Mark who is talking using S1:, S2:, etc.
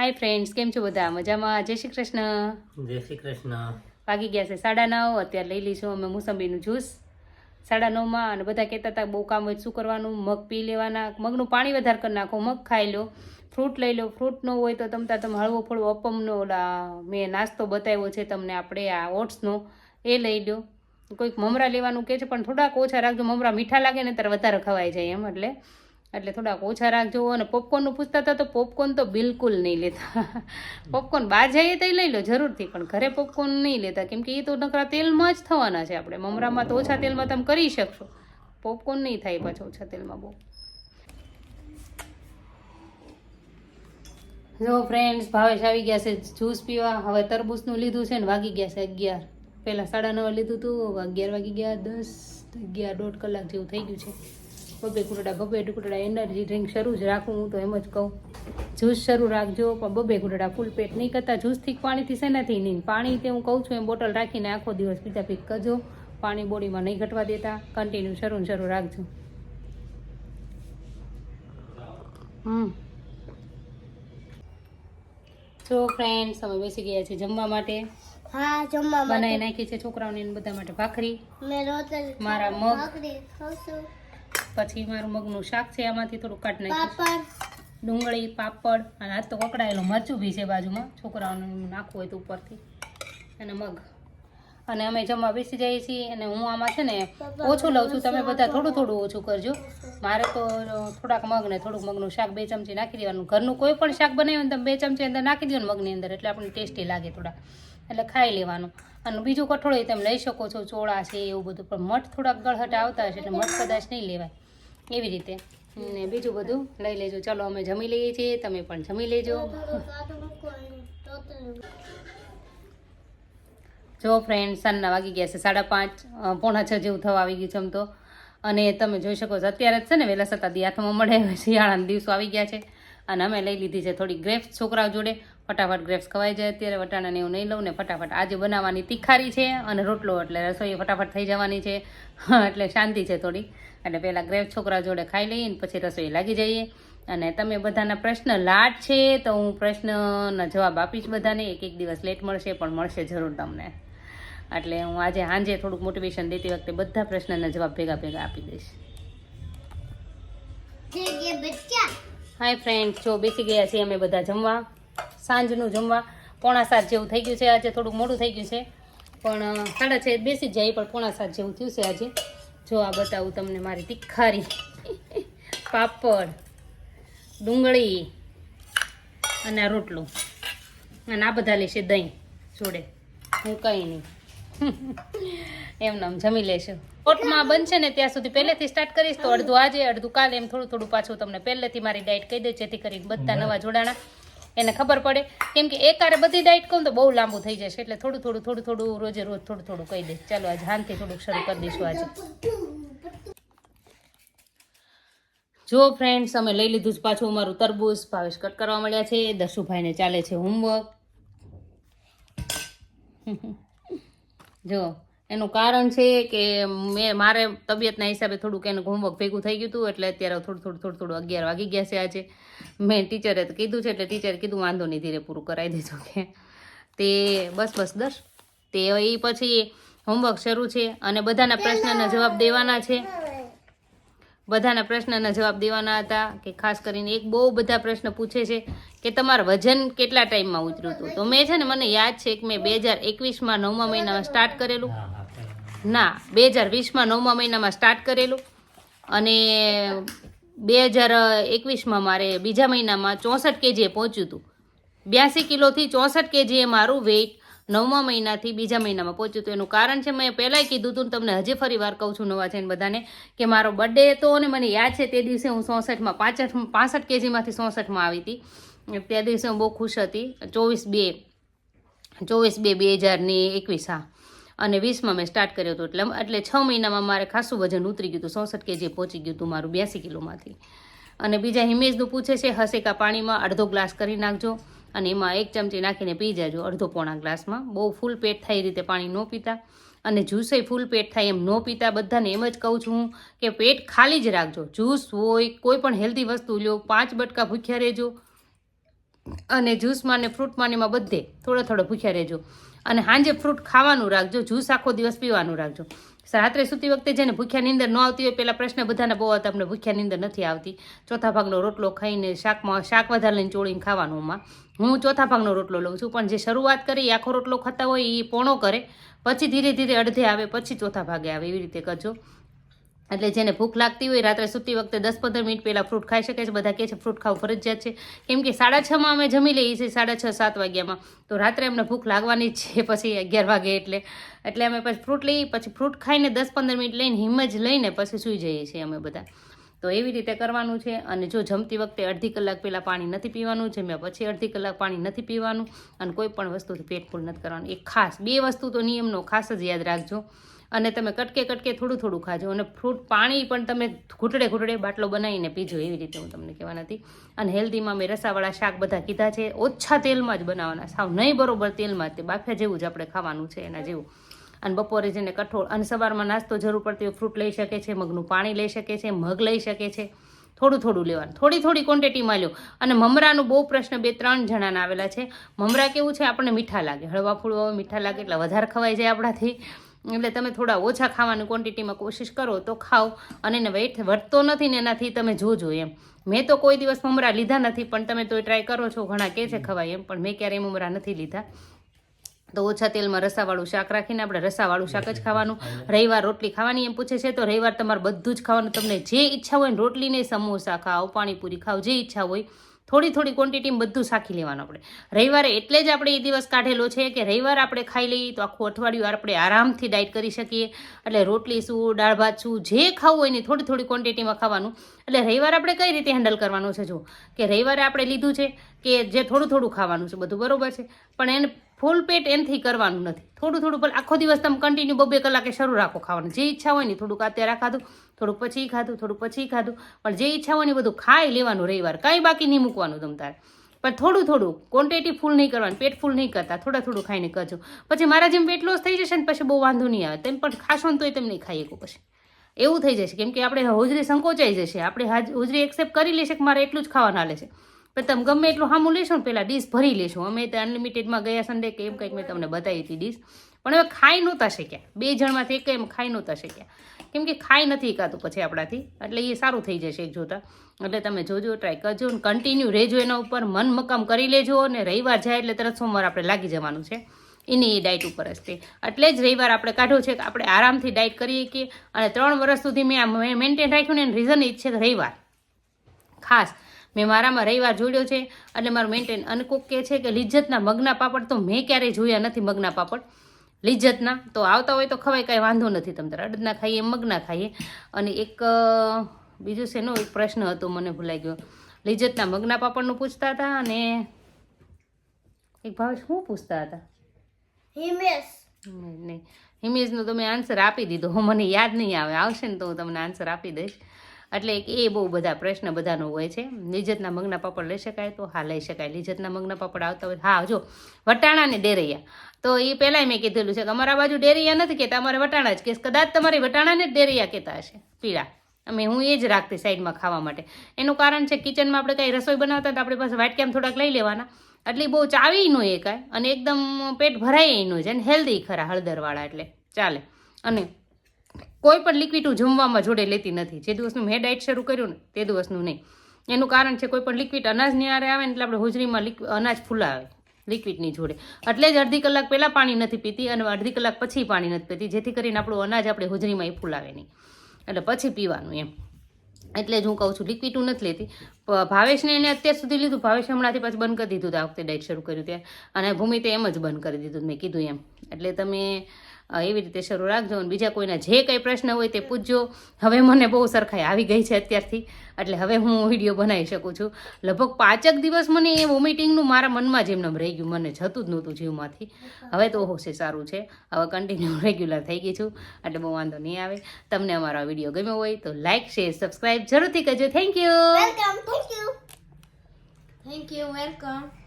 S1: Hi friends કેમ છો બધા? મજામાં? જય શ્રી કૃષ્ણ.
S2: જય શ્રી કૃષ્ણ.
S1: વાગી ગયા છે સાડા નવ અત્યારે લઈ લઈશું અમે મોસંબીનું જ્યુસ. સાડા નવમાં અને બધા કહેતા હતા બહુ કામ હોય શું કરવાનું? મગ પી લેવાના. મગનું પાણી વધારે કરી નાખો મગ ખાઈ લો. ફ્રૂટ લઈ લો. ફ્રૂટ ન હોય તો તમતા તમે હળવો ફળવો અપમનો ઓલા મેં નાસ્તો બતાવ્યો છે તમને આપણે આ ઓટ્સનો. એ લઈ લો. કોઈક મમરા લેવાનું કહે છે પણ થોડાક ઓછા રાખજો. મમરા મીઠા લાગે ને ત્યારે વધારે ખવાઈ જાય એમ એટલે. એટલે થોડાક ઓછા રાખજો અને પોપકોર્નનું પૂછતા હતા તો પોપકોર્ન તો બિલકુલ નહીં લેતા. પોપકોર્ન બહાર જઈએ તો લઈ લો જરૂરથી, પણ ઘરે પોપકોર્ન નહીં લેતા, કેમ કે એ તો નકરા તેલમાં જ થવાના છે આપણે. મમરામાં તો ઓછા તેલમાં તમે કરી શકશો. પોપકોર્ન નહીં થાય પાછો ઓછા તેલમાં બહુ. જો ફ્રેન્ડ્સ ભાવેશ આવી ગયા છે જ્યુસ પીવા. હવે તરબૂચનું લીધું છે ને વાગી ગયા છે અગિયાર. પહેલાં સાડા નવ લીધું હતું અગિયાર વાગી ગયા, દસ, અગિયાર દોઢ કલાક જેવું થઈ ગયું છે. બબે ઘૂંટડા બબે ટુકડા એનર્જી ડ્રિંક શરૂ જ રાખું હું તો એમ જ કહું. જ્યુસ શરૂ રાખજો પણ બબે ઘૂંટડા ફૂલ પેટ નહીં કરતા. જ્યુસથી પાણીથી શેનાથી નહીં? પાણી તે હું કહું છું એમ બોટલ રાખીને આખો દિવસ પીતા પીક કરજો. પાણી બોડીમાં નહીં ઘટવા દેતા. કન્ટિન્યુ શરૂ શરૂ રાખજો. હમ. જો ફ્રેન્ડ્સ અમે બેસી ગયા છે જમવા માટે.
S3: હા જમવા
S1: બનાવી નાખી છે છોકરાઓને બધા માટે ભાખરી.
S3: મેં રોટલ
S1: મારા મગ.
S3: ભાખરી ખાવશું
S1: પછી મારું મગનું શાક છે આમાંથી થોડું કાઢ નાખ્યું ડુંગળી પાપડ અને આજ તો કકડાયેલો મરચું બી છે બાજુમાં. છોકરાઓને નાખવું હોય તો ઉપરથી. અને મગ. અને અમે જમવા બેસી જઈએ છીએ અને હું આમાં છે ને ઓછું લઉં છું. તમે બધા થોડું થોડું ઓછું કરજો. મારે તો થોડાક મગ ને થોડુંક મગનું શાક બે ચમચી નાખી દેવાનું. ઘરનું કોઈ પણ શાક બનાવ્યું ને તમે બે ચમચી અંદર નાખી દો ને મગની અંદર એટલે આપણને ટેસ્ટી લાગે થોડા. એટલે ખાઈ લેવાનું. અને બીજું કઠોળ એ તમે લઈ શકો છો, ચોળા છે, એવું બધું. પણ મઠ થોડાક ગળહટ આવતા હશે એટલે મઠ કદાચ નહીં લેવાય. એવી રીતે. ને બીજું બધું લઈ લેજો. ચલો, અમે જમી લઈએ છીએ, તમે પણ જમી લેજો. જો ફ્રેન્ડ સાંજના વાગી ગયા છે સાડા પાંચ. પોણા છ જેવું થવા આવી ગયું છે તો. અને તમે જોઈ શકો છો, અત્યારે જ છે ને વહેલા સતાદી હાથમાં મળે, શિયાળાના દિવસો આવી ગયા છે. અને અમે લઈ લીધી છે થોડી ગ્રેપ્સ છોકરાઓ જોડે. ફટાફટ ગ્રેપ્સ ખવાઈ જાય અત્યારે વટાણાને એવું નહીં લઉં ને ફટાફટ આજે બનાવવાની તીખારી છે અને રોટલો એટલે રસોઈ ફટાફટ થઈ જવાની છે. એટલે શાંતિ છે થોડી. એટલે પહેલાં ગ્રેપ્સ છોકરા જોડે ખાઈ લઈએ ને પછી રસોઈ લાગી જઈએ. અને તમે બધાના પ્રશ્ન લાટ છે તો હું પ્રશ્નના જવાબ આપીશ બધાને. એક એક દિવસ લેટ મળશે પણ મળશે જરૂર તમને. એટલે હું આજે સાંજે થોડુંક મોટિવેશન દેતી વખતે બધા પ્રશ્નના જવાબ ભેગા ભેગા આપી દઈશ. હાય ફ્રેન્ડ જો બેસી ગયા છીએ અમે બધા જમવા. સાંજનું જમવા પોણા સાત જેવું થઈ ગયું છે. આજે થોડુંક મોડું થઈ ગયું છે. પણ સાડા છ બેસી જ જાય પણ પોણા સાત જેવું થયું છે આજે. જો આ બતાવું તમને મારી તીખારી. પાપડ ડુંગળી અને આ રોટલું. અને આ બધા લેશે દહીં જોડે. હું કંઈ નહીં. એમને આમ જમી લેશું. કોટમાં બનશે ને ત્યાં સુધી પહેલેથી સ્ટાર્ટ કરીશ તો અડધું આજે અડધું કાલે એમ થોડું થોડું પાછું તમને પહેલેથી મારી ડાયટ કહી દઉં જેથી કરીને બધા નવા જોડાણા. એને ખબર પડે. કેમ કે એકારે બધી ડાયટ કહું તો બહુ લાંબુ થઈ જશે. એટલે થોડું થોડું થોડું થોડું રોજે રોજ થોડું થોડું કહી દઈશ ચાલો, આજે હાનથી થોડુંક શરૂ કરી દઈશું આજે. જો ફ્રેન્ડ્સ અમે લઈ લીધું છે પાછું અમારું તરબૂચ. ભાવેશ કટ કરવા મળ્યા છે. દશુભાઈને ચાલે છે હોમવર્ક જો એનું કારણ છે કે મેં, મારે તબિયતના હિસાબે થોડુંક એનું હોમવર્ક ભેગું થઈ ગયું હતું એટલે અત્યારે થોડું થોડું થોડું થોડું અગિયાર વાગી ગયા છે આજે. મેં ટીચરે કીધું છે, એટલે ટીચરે કીધું વાંધો નહીં, ધીરે પૂરું કરાવી દેજો કે. તે બસ બસ, દસ. તે એ પછી હોમવર્ક શરૂ છે અને બધાના પ્રશ્નના જવાબ દેવાના છે. બધાના પ્રશ્નના જવાબ દેવાના હતા કે ખાસ કરીને એક બહુ બધા પ્રશ્ન પૂછે છે કે તમારું વજન કેટલા ટાઈમમાં ઉતર્યું હતું? તો મેં છે ને, મને યાદ છે કે મેં બે હજાર એકવીસમાં નવમા મહિનામાં સ્ટાર્ટ કરેલું. ના બે હજાર વીસમાં નવમા મહિનામાં સ્ટાર્ટ કરેલું અને બે હજાર એકવીસમાં મારે બીજા મહિનામાં ચોસઠ કેજીએ પહોંચ્યું હતું બ્યાસી કિલોથી ચોસઠ કેજીએ મારું વેઇટ નવમા મહિનાથી બીજા મહિનામાં પહોંચ્યું હતું એનું કારણ છે, મેં પહેલાંય કીધું હતું તમને હજી ફરી વાર કહું છું નવા છે બધાને, કે મારો બર્થડે હતો અને મને યાદ છે, તે દિવસે હું ચોસઠમાં પાસઠ પાસઠ કેજીમાંથી ચોસઠમાં આવી હતી. તે દિવસે હું બહુ ખુશ હતી. ચોવીસ બે ચોવીસ બે બે હજારની એકવીસ, હા. અને વીસમાં મેં સ્ટાર્ટ કર્યો હતો એટલે એટલે છ મહિનામાં મારે ખાસું વજન ઉતરી ગયું હતું. ચોસઠ કેજી પહોંચી ગયું હતું મારું બ્યાસી કિલોમાંથી. અને બીજા હિમેશનું પૂછે છે હસેકા પાણીમાં? અડધો ગ્લાસ કરી નાખજો. અને એમાં એક ચમચી નાખીને પી જાજો અડધો પોણા ગ્લાસમાં. બહુ ફૂલ પેટ થાય એ રીતે પાણી ન પીતા. અને જ્યુસે ફૂલ પેટ થાય એમ ન પીતા. બધાને એમ જ કહું છું કે પેટ ખાલી જ રાખજો. જ્યુસ હોય કોઈ પણ હેલ્ધી વસ્તુ લ્યો, પાંચ બટકા ભૂખ્યા રહેજો. અને જ્યુસમાં ને ફ્રૂટમાં ને એમાં બધે થોડો થોડો ભૂખ્યા રહેજો. અને સાંજે ફ્રૂટ ખાવાનું રાખજો, જ્યુસ આખો દિવસ પીવાનું રાખજો. રાત્રે સૂતી વખતે જેને ભૂખ્યા નીંદર ન આવતી હોય પહેલાં પ્રશ્ન બધાને બહુ હતા અમને ભૂખ્યા નીંદર નથી આવતી. ચોથા ભાગનો રોટલો ખાઈને શાકમાં, શાક વધારે લઈને ચોળીને ખાવાનું એમાં હું ચોથા ભાગનો રોટલો લઉં છું, પણ જે શરૂઆત કરી આખો રોટલો ખાતા હોય, એ પોણો કરે. પછી ધીરે ધીરે અડધે આવે, પછી ચોથા ભાગે આવે, એવી રીતે કરજો. એટલે જેને ભૂખ લાગતી હોય રાત્રે સૂતી વખતે દસ પંદર મિનિટ પહેલાં ફ્રૂટ ખાઈ શકે છે, બધા કહે છે ફ્રૂટ ખાવું ફરજિયાત છે. કેમ કે સાડા છમાં અમે જમી લઈએ છીએ, સાડા છ, સાત વાગ્યામાં. તો રાત્રે અમને ભૂખ લાગવાની જ છે પછી અગિયાર વાગે એટલે. એટલે અમે પછી ફ્રૂટ લઈએ, પછી ફ્રૂટ ખાઈને દસ પંદર મિનિટ લઈને હિંમજ લઈને પછી સૂઈ જઈએ છીએ અમે બધા. તો એવી રીતે કરવાનું છે અને જો જમતી વખતે અડધી કલાક પહેલાં પાણી નથી પીવાનું, જમ્યા પછી અડધી કલાક પાણી નથી પીવાનું અને કોઈ પણ વસ્તુથી પેટ ફૂલ નથી કરવાનું. એ ખાસ, બે વસ્તુ તો નિયમનો ખાસ જ યાદ રાખજો. અને તમે કટકે કટકે થોડું થોડું ખાજો અને ફ્રૂટ પાણી પણ તમે ઘૂંટડે ઘૂંટડે બાટલો બનાવીને પીજો એવી રીતે હું તમને કહેવા નથી અને હેલ્ધીમાં મેં રસાવાળા શાક બધા કીધા છે, ઓછા તેલમાં જ બનાવવાના. સાવ નહીં બરોબર તેલમાં જ તે બાફ્યા જેવું જ આપણે ખાવાનું છે, એના જેવું. અને બપોરે જેને કઠોળ અને સવારમાં નાસ્તો જરૂર પડતી હોય ફ્રૂટ લઈ શકે છે, મગનું પાણી લઈ શકે છે, મગ લઈ શકે છે. થોડું થોડું લેવાનું. થોડી થોડી ક્વોન્ટિટીમાં લો અને મમરાનું બહુ પ્રશ્ન બે ત્રણ જણાના આવેલા છે. મમરા કેવું છે? આપણને મીઠા લાગે. હળવા ફૂળવા મીઠા લાગે એટલે વધારે ખવાઈ જાય આપણાથી. એટલે તમે થોડા ઓછા ખાવાની ક્વોન્ટિટીમાં કોશિશ કરો તો ખાઓ. અને એને વેટ વધતો નથી ને એનાથી તમે જોજો એમ. મેં તો કોઈ દિવસ મમરા લીધા નથી, પણ તમે તો ટ્રાય કરો છો. ઘણા કહે છે ખવાય એમ, પણ મેં ક્યારેય મમરા નથી લીધા. તો ઓછા તેલમાં રસાવાળું શાક રાખીને આપણે રસાવાળું શાક જ ખાવાનું, રવિવાર રોટલી ખાવાની એમ પૂછે છે, તો રવિવાર તમારે બધું જ ખાવાનું, તમને જે ઈચ્છા હોય રોટલી નહીં સમોસા ખાઓ, પાણીપુરી ખાઓ, જે ઈચ્છા હોય થોડી થોડી ક્વોન્ટિટી બધું શાખી લેવાનું આપણે. રવિવારે એટલે જ આપણે એ દિવસ કાઢેલો છે કે રવિવાર આપણે ખાઈ લઈએ તો આખું અઠવાડિયું આપણે આરામથી ડાયટ કરી શકીએ. એટલે રોટલી શું, દાળ ભાત શું, જે ખાવું હોય ને થોડી થોડી ક્વોન્ટિટીમાં ખાવાનું. એટલે રવિવાર આપણે કઈ રીતે હેન્ડલ કરવાનું છે જો? કે રવિવારે આપણે લીધું છે કે જે થોડું થોડું ખાવાનું છે, બધું બરોબર છે. પણ એને ફૂલ પેટ એનથી કરવાનું નથી. થોડું થોડું પણ આખો દિવસ તમે કન્ટિન્યુ બબે કલાકે શરૂ રાખો ખાવાનું. જે ઈચ્છા હોય ને થોડુંક અત્યારે ખાધું થોડુંક પછી ખાધું, થોડુંક પછી ખાધું. પણ જે ઈચ્છા હોય ને બધું ખાઈ લેવાનું રવિવાર. કાંઈ બાકી નહીં મૂકવાનું તમ તારે. પણ થોડું થોડું ક્વોન્ટિટી ફૂલ નહીં કરવાનું, પેટ ફૂલ નહીં કરતા, થોડા, થોડું ખાઈને કરજો. પછી મારા જેમ પેટ લોસ થઈ જશે ને પછી બહુ વાંધો નહીં આવે. તેમ પણ ખાશો ને તોય તેમ નહીં ખાઈ શકો પછી. એવું થઈ જશે. કેમ કે આપણે હોજરી સંકોચાઈ જશે. આપણે હાજ- હોજરી એક્સેપ્ટ કરી લેશે કે મારે એટલું જ ખાવાનું હાલે છે. પણ તમે ગમે એટલું હામું લેશો ને પહેલાં ડીશ ભરી લેશો. અમે તે અનલિમિટેડમાં ગયા સન્ડે કે એમ કંઈક મેં તમને બતાવી હતી ડીશ પણ હવે ખાઈ નહોતા શક્યા. બે જણમાંથી એક એમ ખાઈ નહોતા શક્યા. કેમ કે ખાઈ નથી એકાતું પછી આપણાથી. એટલે એ સારું થઈ જશે એક જોતા. એટલે તમે જોજો ટ્રાય કરજો ને કન્ટિન્યુ રહેજો એના ઉપર. મન મકામ કરી લેજો અને રવિવાર જાય એટલે તરત સોમવાર આપણે લાગી જવાનું છે. એની એ ડાયટ ઉપર જ તે. એટલે જ રવિવાર આપણે કાઢ્યો છે કે આપણે આરામથી ડાયટ કરીએ કે અને ત્રણ વર્ષ સુધી મેં આ મેન્ટેન રાખ્યું ને એનું રીઝન એ છે કે રવિવાર. ખાસ. મેં મારામાં રવિવાર જોડ્યો છે. એટલે મારું મેન્ટેન અને કોક કહે છે કે લિજ્જતના મગના પાપડ તો મેં ક્યારેય જોયા નથી મગના પાપડ. લિજ્જતના. તો આવતા હોય તો ખવાય કાંઈ વાંધો નથી તમ તારે. અડદના ખાઈએ મગના ખાઈએ. અને એક બીજું શેનો એક પ્રશ્ન હતો મને ભૂલાઈ ગયો. લિજ્જતના મગના પાપડનું પૂછતા હતા અને એક ભાવે શું પૂછતા હતા?
S3: હિમેશ.
S1: નહીં હિમેશનો તો મેં આન્સર આપી દીધો. હું મને યાદ નહીં આવે. આવશે ને તો હું તમને આન્સર આપી દઈશ. એટલે એ બહુ બધા પ્રશ્ન બધાનો હોય છે. લિજ્જતના મગના પાપડ લઈ શકાય તો હા લઈ શકાય. લિજ્જતના મગના પાપડ આવતા હોય હા જો વટાણા ને ડેરૈયા. તો એ પહેલાંય મેં કીધેલું છે કે અમારા બાજુ ડેરિયા નથી કહેતા, અમારે વટાણા જ કે કદાચ તમારે વટાણાને જ ડેરિયા કહેતા હશે, પીળા. અમે હું એ જ રાખતી સાઈડમાં ખાવા માટે. એનું કારણ છે કિચનમાં આપણે કાંઈ રસોઈ બનાવતા તો આપણી પાસે વાટક્યામ થોડાક લઈ લેવાના. એટલે બહુ ચાવી નો એ કાંઈ, અને એકદમ પેટ ભરાય એનું છે અને હેલ્ધી ખરા હળદરવાળા એટલે. ચાલે. અને કોઈ પણ લિક્વિડ હું જમવામાં જોડે લેતી નથી. જે દિવસનું મેં ડાયટ શરૂ કર્યું ને, તે દિવસનું નહીં. એનું કારણ છે કોઈ પણ લિક્વિડ અનાજની આરે આવે ને એટલે આપણે હોજરીમાં અનાજ ફૂલાવે. લિક્વિડની જોડે. એટલે જ અડધી કલાક પહેલાં પાણી નથી પીતી અને અડધી કલાક પછી પાણી નથી પીતી, જેથી કરીને આપણું અનાજ આપણે હોજરીમાં એ ફૂલાવે નહીં. એટલે પછી પીવાનું એમ. એટલે જ હું કહું છું લિક્વિડ હું નથી લેતી. ભાવેશને એને અત્યાર સુધી લીધું. ભાવેશ હમણાંથી પાછું બંધ કરી દીધું આ વખતે ડાયટ શરૂ કર્યું ત્યાં. અને ભૂમિ તો એમ જ બંધ કરી દીધું, મેં કીધું એમ. એટલે તમે એવી રીતે શરૂ રાખજો અને બીજા કોઈના જે કંઈ પ્રશ્ન હોય તે પૂછજો. હવે મને બહુ સરખાઈ આવી ગઈ છે અત્યારથી એટલે હવે હું વીડિયો બનાવી શકું છું. લગભગ પાંચક દિવસ મને એ વોમિટિંગનું મારા મનમાં જ એમને રહી ગયું મને જતું જ નહોતું જીવમાંથી. હવે તો હોશે સારું છે. હવે કન્ટિન્યુ રેગ્યુલર થઈ ગઈ છું એટલે બહુ વાંધો નહીં આવે. તમને અમારો વીડિયો ગમ્યો હોય તો લાઇક શેર સબસ્ક્રાઈબ જરૂરથી કરજો. Thank you
S3: welcome thank you
S4: thank you welcome